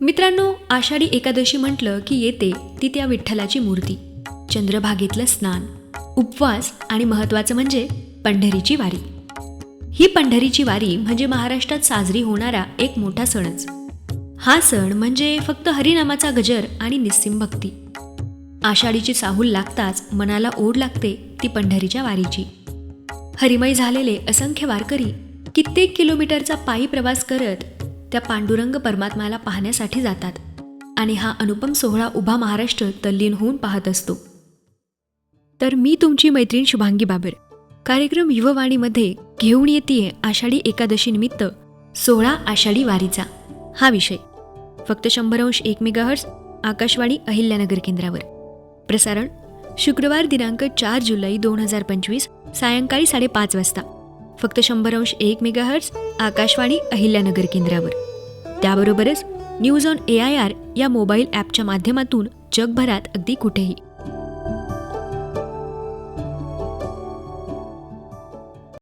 मित्रांनो आषाढी एकादशी म्हटलं की येते ती त्या विठ्ठलाची मूर्ती चंद्रभागेतलं स्नान उपवास आणि महत्त्वाचं म्हणजे पंढरीची वारी. ही पंढरीची वारी म्हणजे महाराष्ट्रात साजरी होणारा एक मोठा सणच. हा सण म्हणजे फक्त हरिनामाचा गजर आणि निस्सिम भक्ती. आषाढीची चाहूल लागताच मनाला ओढ लागते ती पंढरीच्या वारीची. हरिमय झालेले असंख्य वारकरी कित्येक किलोमीटरचा पायी प्रवास करत त्या पांडुरंग परमात्माला पाहण्यासाठी जातात आणि हा अनुपम सोहळा उभा महाराष्ट्र तल्लीन होऊन पाहत असतो. तर मी तुमची मैत्रीण शुभांगी बाबर. कार्यक्रम युववाणीमध्ये घेऊन येते आषाढी एकादशीनिमित्त सोहळा सोळा आषाढी वारीचा. हा विषय. फक्त शंभर अंश एक मेगाहर्स आकाशवाणी अहिल्यानगर केंद्रावर. प्रसारण शुक्रवार दिनांक चार जुलै दोन हजार पंचवीस सायंकाळी साडेपाच वाजता. फक्त शंभर अंश एक मेगाहर्स आकाशवाणी अहिल्यानगर केंद्रावर. त्याबरोबरच news on A I R या मोबाईल ॲपच्या माध्यमातून जगभरात अगदी कुठेही.